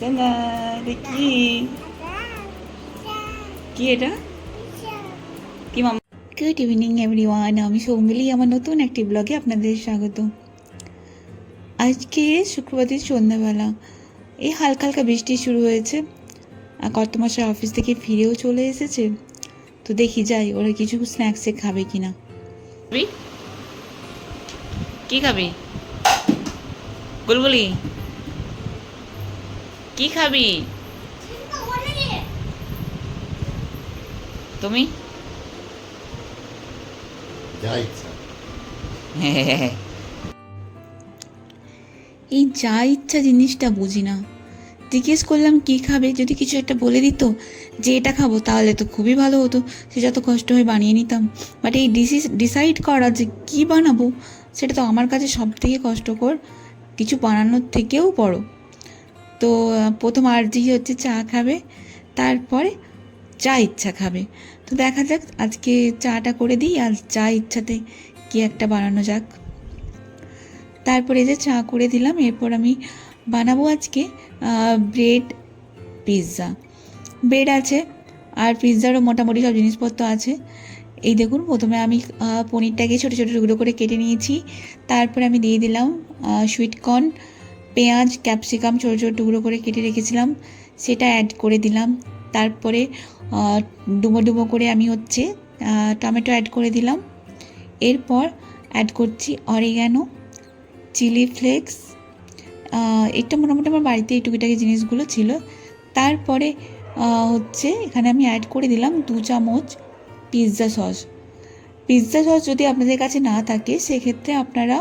টানা, এটা কি? এটা? কি মামা? গুড ইভিনিং এভরিওয়ান আমি সৌমিলি আমার নতুন একটি ব্লগে আপনাদের স্বাগত। আজকে শুক্রবারের সন্ধ্যাবেলা। এই হালকা হালকা বৃষ্টি শুরু হয়েছে। আর কর্তমাসের অফিস থেকে ফিরেও চলে এসেছে। তো দেখি যাই ওরা কিছু স্ন্যাক্সে খাবে কি কিনা কি খাবি? বুলবুলি? কি খাবি? তুমি? যা ইচ্ছা। এই যা ইচ্ছা জিনিসটা বুঝি না। জিজ্ঞেস করলাম কি খাবে? যদি কিছু একটা বলে দিত যে এটা খাব তাহলে তো খুবই ভালো হতো। সে যত কষ্ট হয়ে বানিয়ে নিতাম। বাট এই ডিসিস ডিসাইড করা যে কি বানাবো সেটা তো আমার কাছে সব থেকে কষ্টকর। কিছু বানানোর থেকেও বড়। তো প্রথম আর্জি হচ্ছে চা খাবে, তারপরে চা ইচ্ছা খাবে। তো দেখা যাক, আজকে চাটা করে দিই, আর চা ইচ্ছাতে কি একটা বানানো যাক। তারপরে যে চা করে দিলাম, এরপর আমি বানাবো আজকে ব্রেড পিৎজা। ব্রেড আছে, আর পিৎজারও মোটামুটি সব জিনিসপত্র আছে। এই দেখুন, প্রথমে আমি পনিরটাকে ছোটো ছোটো টুকরো করে কেটে নিয়েছি। তারপরে আমি দিয়ে দিলাম সুইট কর্ন পেঁয়াজ, ক্যাপসিকাম, ছোটো ছোটো টুকরো করে কেটে রেখেছিলাম। সেটা অ্যাড করে দিলাম। তারপরে ডুবো ডুবো করে আমি হচ্ছে টমেটো অ্যাড করে দিলাম। এরপর অ্যাড করছি অরিগ্যানো চিলি ফ্লেক্স এটা মোটামুটি আমার বাড়িতে এই টুকিটাকি জিনিসগুলো ছিল। তারপরে হচ্ছে এখানে আমি অ্যাড করে দিলাম দু চামচ পিৎজা সস পিৎজা সস যদি আপনাদের কাছে না থাকে, সেক্ষেত্রে আপনারা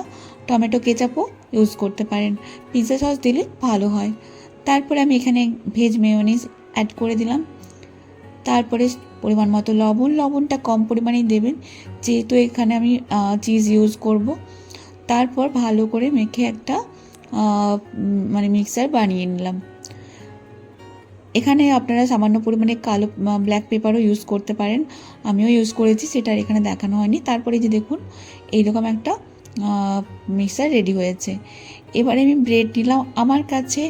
টমেটো কেচাপও ইউজ করতে পারেন। পিৎজা সস দিলে ভালো হয়। তারপরে আমি এখানে ভেজ মেয়োনিজ অ্যাড করে দিলাম। তারপরে পরিমাণ মতো লবণ। লবণটা কম পরিমাণেই দেবেন। যেহেতু এখানে আমি চিজ ইউজ করব। তারপর ভালো করে মেখে একটা মানে মিক্সার বানিয়ে নিলাম। এখানে আপনারা সামান্য পরিমাণে কালো ব্ল্যাক পেপারও ইউজ করতে পারেন। আমিও ইউজ করেছি, সেটা এখানে দেখানো হয়নি। তারপরে যে দেখুন, এইরকম একটা মিক্সার রেডি হয়েছে। এবারে আমি ব্রেড নিলাম। আমার কাছে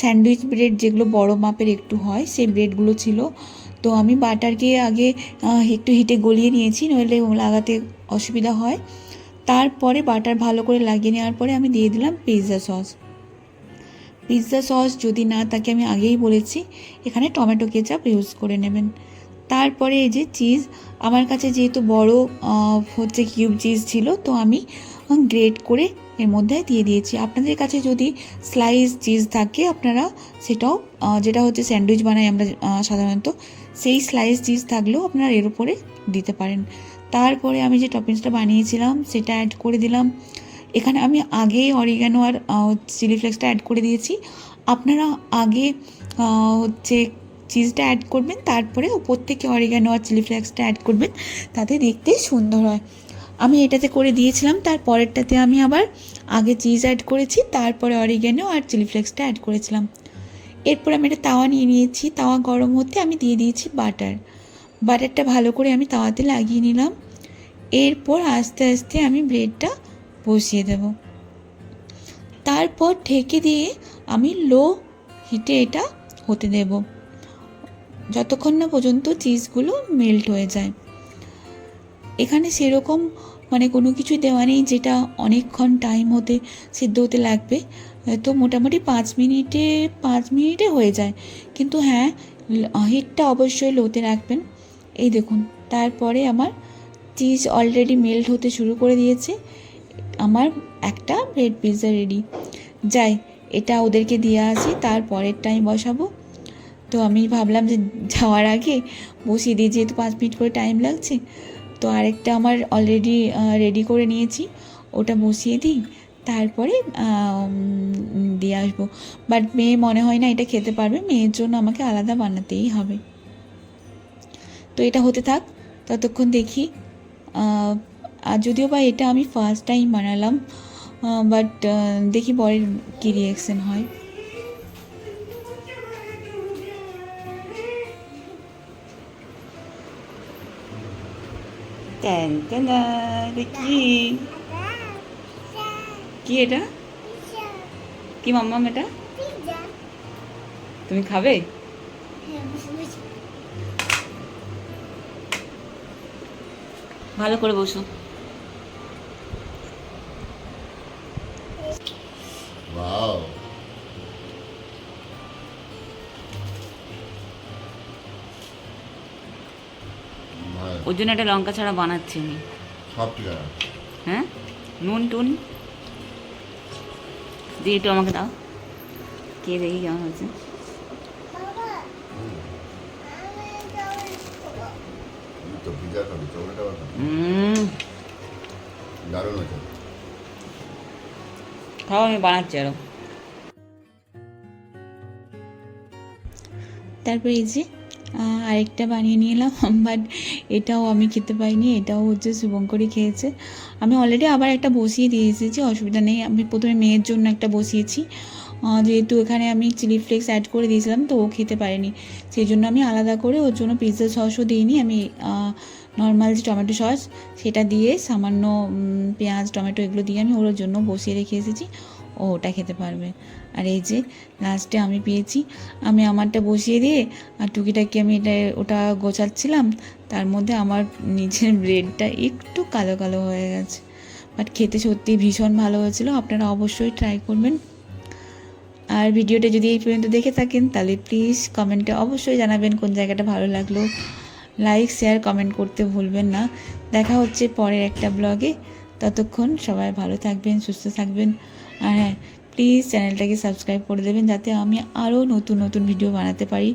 স্যান্ডউইচ ব্রেড যেগুলো বড় মাপের একটু হয়, সেই ব্রেডগুলো ছিল। তো আমি বাটারকে আগে একটু হিটে গলিয়ে নিয়েছি, নইলে লাগাতে অসুবিধা হয়। তারপরে বাটার ভালো করে লাগিয়ে নেওয়ার পরে আমি দিয়ে দিলাম পিৎজা সস। পিৎজা সস যদি না থাকে, আমি আগেই বলেছি, এখানে টমেটো কেচাপ ইউজ করে নেবেন। তারপরে এই যে চিজ, আমার কাছে যেহেতু বড় হচ্ছে কিউব চিজ ছিল, তো আমি গ্রেট করে এর মধ্যে দিয়ে দিয়েছি। আপনাদের কাছে যদি স্লাইস চিজ থাকে, আপনারা সেটাও যেটা হচ্ছে স্যান্ডউইচ বানাই আমরা সাধারণত, সেই স্লাইস চিজ থাকলেও আপনারা এর উপরে দিতে পারেন। তারপরে আমি যে টপিংসটা বানিয়েছিলাম, সেটা অ্যাড করে দিলাম। এখানে আমি আগেই অরিগ্যানো আর চিলি ফ্লেক্সটা অ্যাড করে দিয়েছি। আপনারা আগে হচ্ছে চিজটা অ্যাড করবেন, তারপরে ওপর থেকে অরিগ্যানো আর চিলি ফ্লেক্সটা অ্যাড করবেন, তাতে দেখতে সুন্দর হয়। আমি এটাতে করে দিয়েছিলাম, তার পরেরটাতে আমি আবার আগে চিজ অ্যাড করেছি, তারপরে অরিগ্যানো আর চিলি ফ্লেক্সটা অ্যাড করেছিলাম। এরপর আমি একটা তাওয়া নিয়ে নিয়েছি, তাওয়া গরম হতে আমি দিয়ে দিয়েছি বাটার বাটারটা ভালো করে আমি তাওয়াতে লাগিয়ে নিলাম। এরপর আস্তে আস্তে আমি ব্রেডটা বসিয়ে দেব। তারপর ঢেকে দিয়ে আমি লো হিটে এটা হতে দেব। যতক্ষণ না পর্যন্ত চিজগুলো মেল্ট হয়ে যায়। এখানে সেরকম মানে কোনো কিছুই দেওয়া নেই, যেটা অনেকক্ষণ টাইম হতে সিদ্ধ হতে লাগবে। তো মোটামুটি পাঁচ মিনিটে পাঁচ মিনিটে হয়ে যায়। কিন্তু হ্যাঁ হিটটা অবশ্যই লোতে রাখবেন। এই দেখুন, তারপরে আমার চিজ অলরেডি মেল্ট হতে শুরু করে দিয়েছে। আমার একটা ব্রেড পিৎজা রেডি যাই, এটা ওদেরকে দিয়ে আসি, তারপরের টাইম বসাবো। তো আমি ভাবলাম যে যাওয়ার আগে বসিয়ে দিই, যেহেতু পাঁচ মিনিট করে টাইম লাগছে। তো আরেকটা আমার অলরেডি রেডি করে নিয়েছি। ওটা বসিয়ে দিই, তারপরে দিয়ে আসব। বাট মেয়ে মনে হয় না এটা খেতে পারবে, মেয়ের জন্য আমাকে আলাদা বানাতেই হবে। তো এটা হতে থাক, ততক্ষণ দেখি। আর যদিও বা এটা আমি ফার্স্ট টাইম বানালাম বাট দেখি পরের কী রিয়াকশন হয়। ট্যান এটা কি কি এটা কি মাম্মাম এটা তুমি খাবে ভালো করে বসো ওর জন্য একটা লঙ্কা ছাড়া বানাচ্ছি আমি। সব ঠিক আছে। হ্যাঁ? নুন টুন? দিয়ে একটু আমাকে দাও। কে দেখি কেমন উম, দারুণ হয়েছে। খাও আমি বানাচ্ছি আরও। তারপরে এই যে আরেকটা বানিয়ে নিয়ে এলাম বাট এটাও আমি খেতে পাইনি, এটাও হচ্ছে শুভঙ্করই খেয়েছে। আমি অলরেডি আবার একটা বসিয়ে দিয়ে এসেছি অসুবিধা নেই, আমি প্রথমে মেয়ের জন্য একটা বসিয়েছি। যেহেতু এখানে আমি চিলি ফ্লেক্স অ্যাড করে দিয়েছিলাম, তো ও খেতে পারেনি। সেই জন্য আমি আলাদা করে ওর জন্য পিৎজা সসও দিইনি, আমি নর্মাল যে টমেটো সস সেটা দিয়ে সামান্য পেঁয়াজ, টমেটো এগুলো দিয়ে আমি ওর জন্য বসিয়ে রেখে এসেছি। ও ওটা খেতে পারবে। আর এই যে লাস্টে আমি পেয়েছি, আমি আমারটা বসিয়ে দিয়ে আর টুকিটাকি আমি এটা, ওটা গোছাচ্ছিলাম, তার মধ্যে আমার নিজের ব্রেডটা একটু কালো কালো হয়ে গেছে। বাট খেতে সত্যি ভীষণ ভালো হয়েছিল, আপনারা অবশ্যই ট্রাই করবেন। আর ভিডিওটা যদি এই পর্যন্ত দেখে থাকেন, তাহলে প্লিজ কমেন্টে অবশ্যই জানাবেন কোন জায়গাটা ভালো লাগল। লাইক শেয়ার কমেন্ট করতে ভুলবেন না। দেখা হচ্ছে পরের একটা ব্লগে ততক্ষণ সবাই ভালো থাকবেন, সুস্থ থাকবেন। আর হ্যাঁ প্লিজ চ্যানেলটাকে সাবস্ক্রাইব করে দেবেন যাতে আমি আরও নতুন নতুন ভিডিও বানাতে পারি।